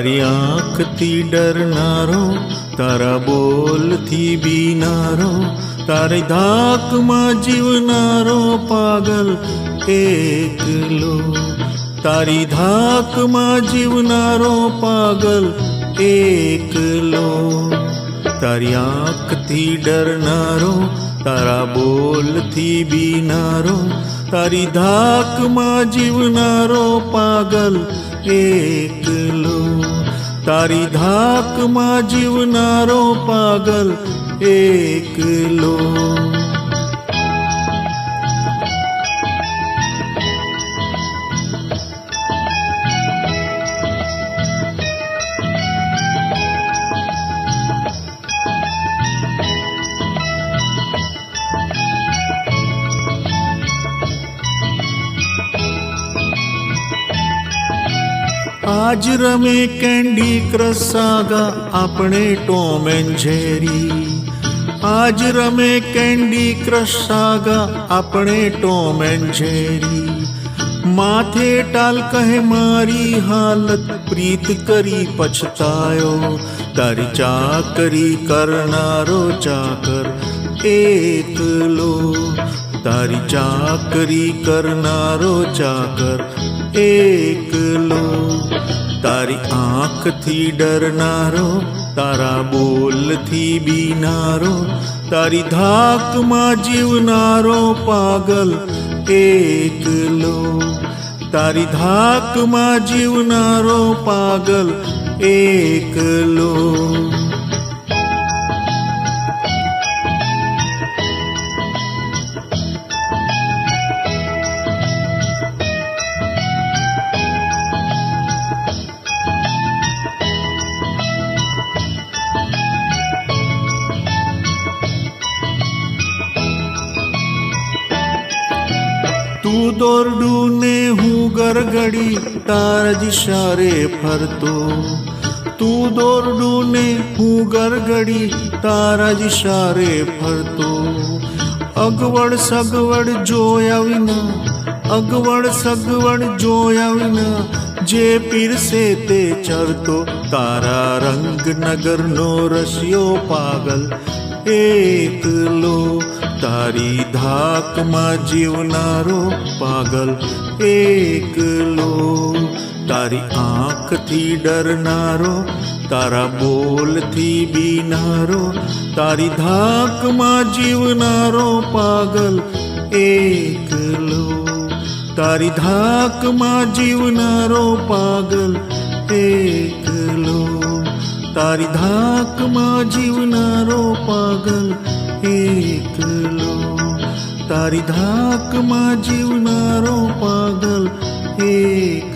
તારી આંખથી ડરનારો, તારા બોલથી બીનારો, તારી ધાકમાં જીવનારો પાગલ એકલો. તારી ધાકમાં જીવનારો પાગલ એકલો. તારી આંખથી ડરનારો, તારા બોલથી બીનારો, તારી ધાકમાં જીવનારો પાગલ એકલો. તારી ધાકમાં જીવનારો પાગલ એકલો आज रमे कैंडी क्रश सागा अपने टॉम एंड जेरी। आज रमे कैंडी क्रश सागा अपने टॉम एंड जेरी। माथे टाल कहे मारी हालत, प्रीत करी पछतायो। तारी चाकरी करना रो चाकर एक लो। तारी चाकरी करना रो चाकर एक તારી આંખથી ડરનારો, તારા બોલથી બીનારો, તારી ધાકમાં જીવનારો પાગલ એકલો. તારી ધાકમાં જીવનારો પાગલ એકલો. તું દોરડું ને હું ગરગડી, તાર જ શારે ફરતો. તું દોરડું ને હું ગરગડી, તારા જ શારે ફરતો. અગવડ સગવડ જોયા વિના, અગવડ સગવડ જોયા વિના, જે પીરસે તે ચરતો. તારા રંગનગરનો રસિયો પાગલ એકલો તારી ધાકમાં જીવનારો પાગલ એકલો તારી આંખથી ડરનારો, તારા બોલથી બીનારો, તારી ધાકમાં જીવનારો પાગલ એકલો તારી ધાકમાં જીવનારો પાગલ એકલો તારી ધાકમાં જીવનારો પાગલ એકલો તારી ધાકમાં જીવનારો પાગલ એક